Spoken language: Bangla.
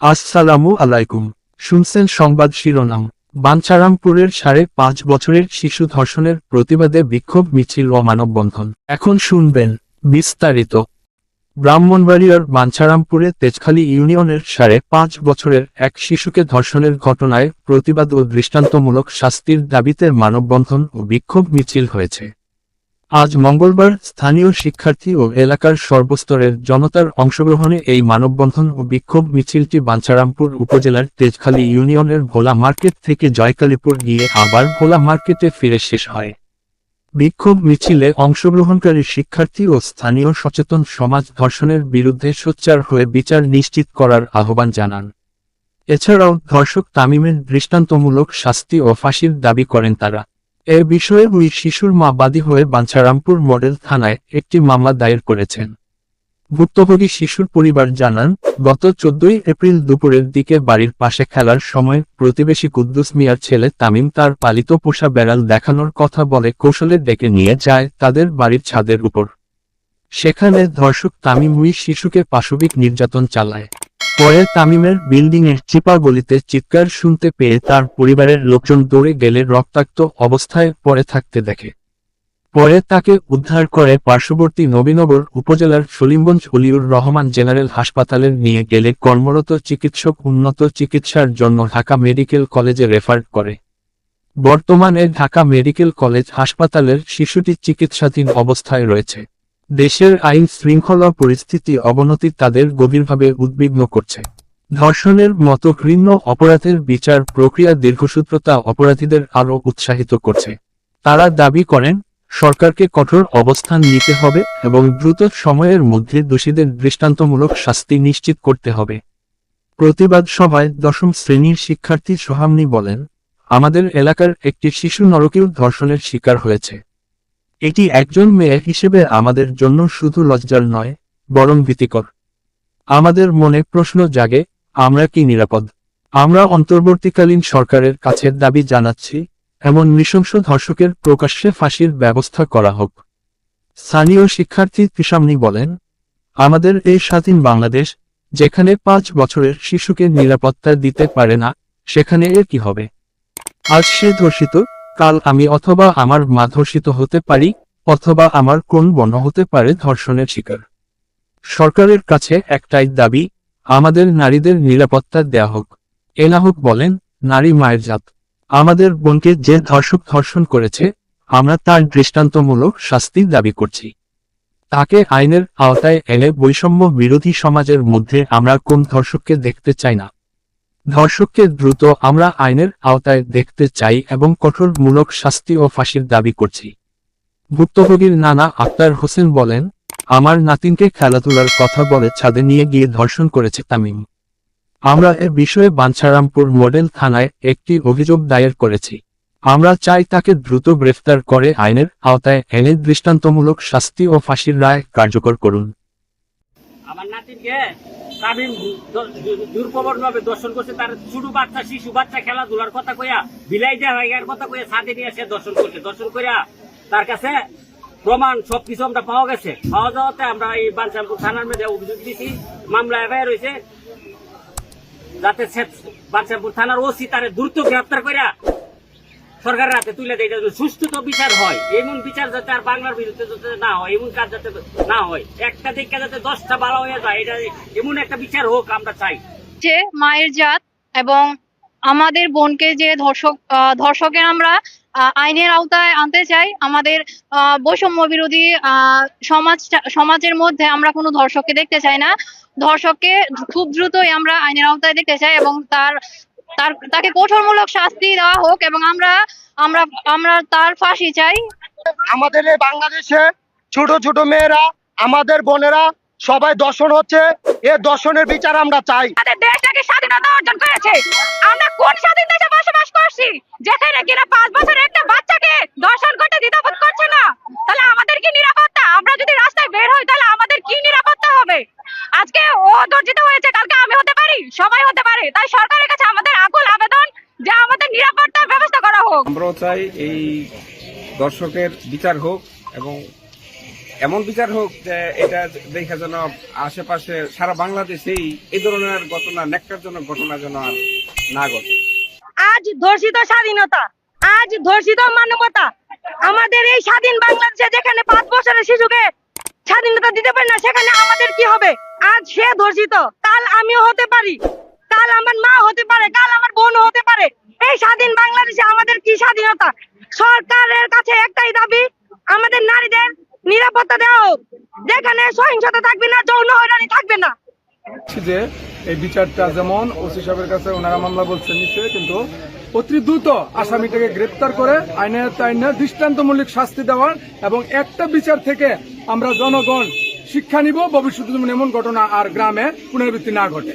আসসালামু আলাইকুম। শুনছেন সংবাদ শিরোনাম। বাঞ্ছারামপুরের সাড়ে পাঁচ বছরের শিশু ধর্ষণের প্রতিবাদে বিক্ষোভ, মিছিল ও মানববন্ধন। এখন শুনবেন বিস্তারিত। ব্রাহ্মণবাড়িয়ার বাঞ্ছারামপুরে তেজখালী ইউনিয়নের সাড়ে পাঁচ বছরের এক শিশুকে ধর্ষণের ঘটনায় প্রতিবাদ ও দৃষ্টান্তমূলক শাস্তির দাবিতে মানববন্ধন ও বিক্ষোভ, মিছিল হয়েছে। আজ মঙ্গলবার স্থানীয় শিক্ষার্থী ও এলাকার সর্বস্তরের জনতার অংশগ্রহণে এই মানববন্ধন ও বিক্ষোভ মিছিলটি বাঞ্ছারামপুর উপজেলার তেজখালী ইউনিয়নের ভোলা মার্কেট থেকে জয়কালীপুর গিয়ে আবার ভোলা মার্কেটে ফিরে শেষ হয়। বিক্ষোভ মিছিলে অংশগ্রহণকারী শিক্ষার্থী ও স্থানীয় সচেতন সমাজ ধর্ষণের বিরুদ্ধে সোচ্চার হয়ে বিচার নিশ্চিত করার আহ্বান জানান। এছাড়াও ধর্ষক তামিমের দৃষ্টান্তমূলক শাস্তি ও ফাঁসির দাবি করেন তারা। এ বিষয়ে ওই শিশুর মা বাদী হয়ে বাঞ্ছারামপুর মডেল থানায় একটি মামলা দায়ের করেছেন। ভুক্তভোগী শিশুর পরিবার জানান, গত চোদ্দই এপ্রিল দুপুরের দিকে বাড়ির পাশে খেলার সময় প্রতিবেশী কুদ্দুস মিয়ার ছেলে তামিম তার পালিত পোষা বেড়াল দেখানোর কথা বলে কৌশলে ডেকে নিয়ে যায় তাদের বাড়ির ছাদের উপর। সেখানে ধর্ষক তামিম ওই শিশুকে পাশবিক নির্যাতন চালায়। পরে তামিমের বিল্ডিং এর চিপা গলিতে চিৎকার শুনতে পেয়ে তার পরিবারের লোকজন দৌড়ে গেলে রক্তাক্ত অবস্থায় পড়ে থাকতে দেখে। পরে তাকে উদ্ধার করে পার্শ্ববর্তী নবীনগর উপজেলার সলিমগঞ্জ অলিউর রহমান জেনারেল হাসপাতালে নিয়ে গেলে কর্মরত চিকিৎসক উন্নত চিকিৎসার জন্য ঢাকা মেডিকেল কলেজে রেফার করে। বর্তমানে ঢাকা মেডিকেল কলেজ হাসপাতালের শিশুটি চিকিৎসাধীন অবস্থায় রয়েছে। দেশের আইন শৃঙ্খলা পরিস্থিতি অবনতি তাদের গভীরভাবে উদ্বিগ্ন করছে। ধর্ষণের মতো ঘৃণ্য অপরাধের বিচার প্রক্রিয়া দীর্ঘসূত্রতা অপরাধীদের আরও উৎসাহিত করছে। তারা দাবি করেন, সরকারকে কঠোর অবস্থান নিতে হবে এবং দ্রুত সময়ের মধ্যে দোষীদের দৃষ্টান্তমূলক শাস্তি নিশ্চিত করতে হবে। প্রতিবাদ সভায় দশম শ্রেণির শিক্ষার্থী সোহামনি বলেন, আমাদের এলাকার একটি শিশু নরকীয় ধর্ষণের শিকার হয়েছে। এটি একজন মেয়ে হিসেবে আমাদের জন্য শুধু লজ্জার নয়, বরং ভীতিকর। আমাদের মনে প্রশ্ন জাগে, আমরা কি নিরাপদ? আমরা অন্তর্বর্তীকালীন সরকারের কাছে দাবি জানাচ্ছি, এমন নৃশংস ধর্ষকের প্রকাশ্যে ফাঁসির ব্যবস্থা করা হোক। স্থানীয় শিক্ষার্থী কৃষামনি বলেন, আমাদের এই স্বাধীন বাংলাদেশ, যেখানে পাঁচ বছরের শিশুকে নিরাপত্তা দিতে পারে না, সেখানে এর কি হবে? আজ সে ধর্ষিত কাল আমি অথবা আমার মা ধর্ষিত হতে পারি, অথবা আমার কোন বর্ণ হতে পারে ধর্ষণের শিকার। সরকারের কাছে একটাই দাবি, আমাদের নারীদের নিরাপত্তা দেয়া হোক। এনাহুক বলেন, নারী মায়ের জাত। আমাদের বোনকে যে ধর্ষক ধর্ষণ করেছে, আমরা তার দৃষ্টান্তমূলক শাস্তি দাবি করছি। তাকে আইনের আওতায় এনে বৈষম্য বিরোধী সমাজের মধ্যে আমরা কোন ধর্ষককে দেখতে চাই না। ধর্ষককে দ্রুত আমরা আইনের আওতায় দেখতে চাই এবং কঠোরমূলক শাস্তি ও ফাঁসির দাবি করছি। ভুক্তভোগীর নানা আক্তার হোসেন বলেন, আমার নাতিনকে খেলাধুলার কথা বলে ছাদে নিয়ে গিয়ে ধর্ষণ করেছে তামিম। আমরা এ বিষয়ে বাঞ্ছারামপুর মডেল থানায় একটি অভিযোগ দায়ের করেছি। আমরা চাই তাকে দ্রুত গ্রেফতার করে আইনের আওতায় এনে দৃষ্টান্তমূলক শাস্তি ও ফাঁসির রায় কার্যকর করুন। আমার নাতিনকে তামিম দুর্প্রবণ ভাবে দর্শন করছে, তার ছোট বাচ্চা, শিশু বাচ্চা খেলাধুলার কথা কইয়া বিলাই দেওয়ার কথা কইয়া ছাদে নিয়ে সে দর্শন করছে। দর্শন কইয়া তার কাছে প্রমাণ সবকিছু আমরা পাওয়া গেছে। পাওয়া যাওয়াতে আমরা এই বাঞ্চামপুর থানার মধ্যে অভিযোগ দিছি, মামলা এবার রয়েছে, যাতে বাঞ্চামপুর থানার ওসি তারে দ্রুত গ্রেপ্তার কইরা সরকারের হাতে তুলে দেয় সুষ্ঠু তো বিচার হয়। এমন বিচার যাতে আর বাংলার বিরুদ্ধে যাতে না হয়, এমন কাজ যাতে না হয়। একটা দিকটা যাতে দশটা ভালো হয়ে যায়, এটা এমন একটা বিচার হোক আমরা চাই। যে মায়ের জাত এবং আমাদের বোনকে যে ধর্ষক ধর্ষকের আমরা আইনের আওতায় আনতে চাই, আমাদের বৈষম্য বিরোধী সমাজ সমাজের মধ্যে আমরা কোনো ধর্ষককে দেখতে চাই না। ধর্ষককে খুব দ্রুতই আমরা আইনের আওতায় দেখতে চাই এবং তার তার তাকে কঠোরমূলক শাস্তি দেওয়া হোক এবং আমরা আমরা আমরা তার ফাঁসি চাই। আমাদের এই বাংলাদেশে ছোট ছোট মেয়েরা আমাদের বোনেরা সবাই দর্শন হচ্ছে। এ দর্শনের বিচার আমরা চাই। আমাদের দেশটাকে স্বাধীনতা অর্জন করেছে। আমরা কোন স্বাধীন দেশে বসবাস করছি? যেখানে কিনা পাঁচ বছরের একটা বাচ্চাকে দর্শন করতে দ্বিধাবোধ করছে না। তাহলে আমাদের কি নিরাপত্তা? আমরা যদি রাস্তায় বের হই তাহলে আমাদের কি নিরাপত্তা হবে? আজকে ও দর্জিত হয়েছে কালকে আমি হতে পারি? সবাই হতে পারে। তাই সরকারের কাছে আমাদের আকুল আবেদন যে আমাদের নিরাপত্তার ব্যবস্থা করা হোক। আমরাও চাই এই দর্শকের বিচার হোক এবং এমন বিচার হোক যে এটা দেখা যেন আশেপাশে সারা বাংলাদেশেই এই ধরনের ঘটনা ন্যাক্কারজনক ঘটনা যেন আর না ঘটে। আজ ধর্ষিত স্বাধীনতা আজ ধর্ষিত মানবতা আমাদের এই স্বাধীন বাংলাদেশে যেখানে পাঁচ বছরের শিশুকে স্বাধীনতা দিতে পারে না সেখানে আমাদের কি হবে? আজ সে ধর্ষিত কাল আমিও হতে পারি কাল আমার মা হতে পারে কাল আমার বোন হতে পারে। এই স্বাধীন বাংলাদেশে আমাদের কি স্বাধীনতা? সরকারের কাছে একটাই দাবি, আমাদের নারীদের নিরাপত্তা দেওয়া হোক। যেখানে সহিংসতা থাকবে না, যৌন হয়রানি থাকবে না। যে এই বিচারটা যেমন ওসি সাহেবের কাছে ওনারা মামলা কিন্তু অতি দ্রুত আসামিটাকে গ্রেপ্তার করে আইনে আইনে দৃষ্টান্তমূলক শাস্তি দেওয়ার এবং একটা বিচার থেকে আমরা জনগণ শিক্ষা নিব, ভবিষ্যতে এমন ঘটনা আর গ্রামে পুনরাবৃত্তি না ঘটে।